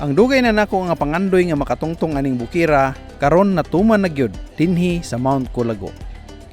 Ang dugay na nako nga pangandoy nga makatungtong aning bukira karon natuman na gyud dinhi sa Mount Colago.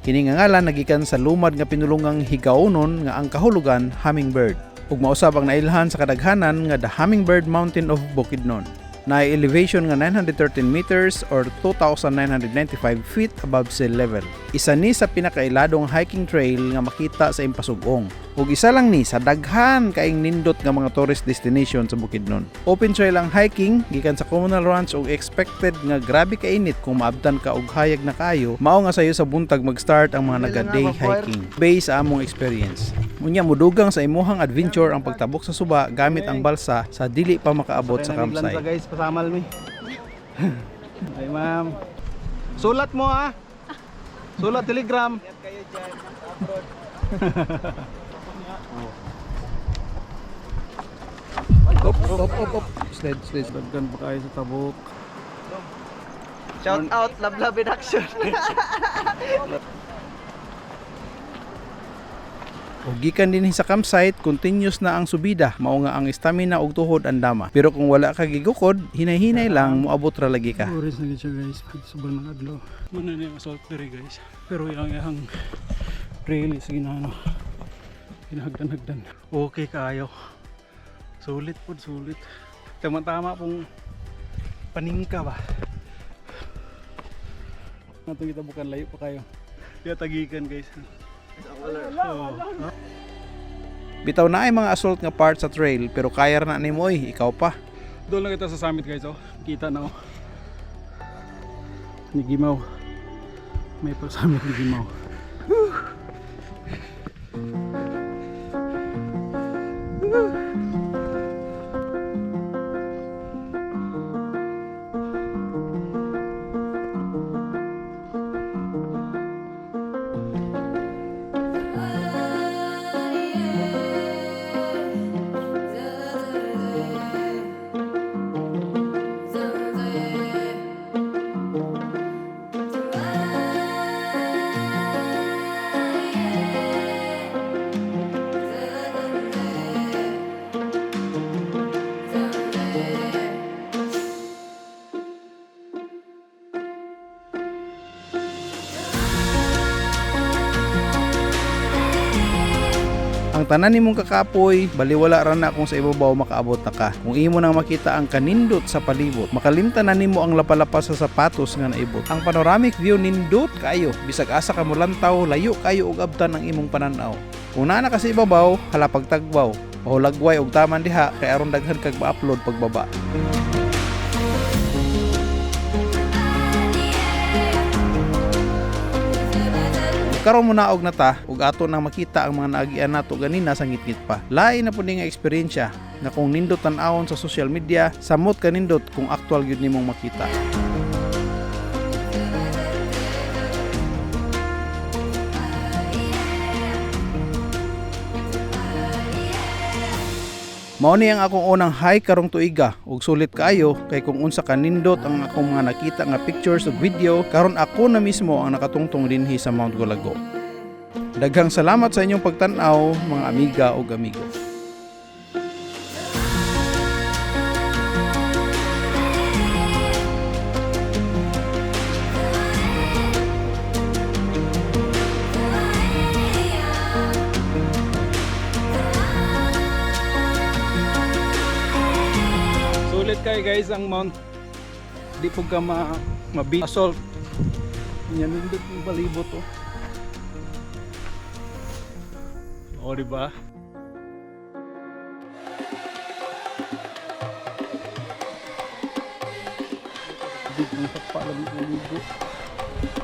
Kini nga ngalan nagikan sa lumad nga pinulungang higaunon nga ang kahulugan Hummingbird. Ug mausab ang nailhan sa kadaghanan nga the Hummingbird Mountain of Bukidnon na elevation nga 913 meters or 2,995 feet above sea level. Isa ni sa pinakailadong hiking trail nga makita sa Impasugong. Ug isa lang ni sa daghan kaing nindot nga mga tourist destination sa Bukidnon. Open trail ang hiking gikan sa communal ranch ug expected nga grabe ka init kung maabtan ka og hayag na kayo. Mao nga sayo sa buntag mag-start ang mga naga-day hiking based sa among experience. Unya mudugang sa imuhang adventure ang pagtabok sa suba gamit ang balsa sa dili pa makaabot sa campsite. Pasamal mi. Ay ma'am. Sulat mo ah. Sulat telegram. Op, op, op, op. Sled, sled. Daggan pa kayo sa tabok. Shout out, love love in action. Ug gikan din sa campsite, continuous na ang subida, mao nga ang stamina ug tuhod ang dama. Pero kung wala ka gigukod, hinay-hinay lang moabot ra lagi ka. Oras na gid guys. Pag subal ng adlaw. Muna na yung assault diri guys. Pero yung yung trail is ginano. Ginahagdan-hagdan. Okay kayo. Sulit po, sulit. Tama-tama pong paningka ba. Natong kita bukan layo pa kayo. Kaya tagikan guys. Oh. Bitaw na ay mga assault nga part sa trail, pero kaya na nimo oy, ikaw pa. Doon lang kita sa summit guys oh. Kita na oh. Ni Gimaw. May pa summit ni Gimaw. Ang tanan nimong kakapoy, baliwala ra na kung sa ibabaw makaabot na ka. Kung imo nang makita ang kanindot sa palibot, makalimtan na nimo ang lapalapa sa sapatos nga naibot. Ang panoramic view nindot kayo, bisag asa ka mulantaw, layo kayo og abtan ang imong pananaw. Kung naa na ka sa ibabaw, hala pagtagbaw, o lagway og taman diha kay aron daghan kag ma-upload pagbaba. Karon mo naog na ta ug ato nang makita ang mga naagian nato ganina sa ngitngit pa. Lain na pud nga eksperyensya na kung nindot tan-awon sa social media, samot ka nindot kung actual gyud nimong makita. Mao ni ang akong unang hike karong tuiga ug sulit kaayo kay kung unsa ka nindot ang akong mga nakita nga pictures ug video karon ako na mismo ang nakatungtong dinhi sa Mount Golago. Daghang salamat sa inyong pagtan-aw mga amiga ug amigo. Kayo guys ang mount. Di po ka ma mabi assault. Yan nindot yung palibot oh. O di ba? Di ko sa palam ng ligo.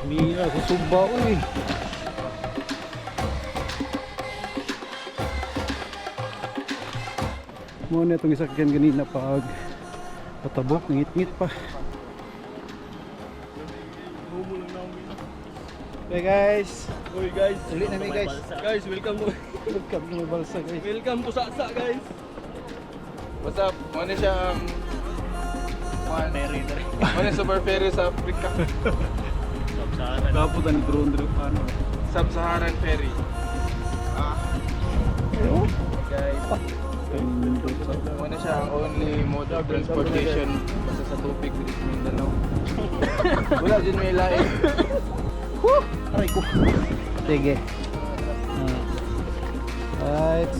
Mira, susuba uy. Mo na itong isakyan ganina pag patabok, ngit-ngit pa. Okay guys, Uy guys. ulit na guys. Guys, welcome to Welcome to my balsa guys. welcome to Saksa guys. What's up? Ano siya ang one ferry Ano super ferry sa Africa? Kapot ang drone drone ano. Sub-Saharan ferry. Ah. Guys, ano siya ang only mode of transportation basta sa tubig dito sa Mindanao. Wala din may lain. Aray ko. Sige. Ah. Right.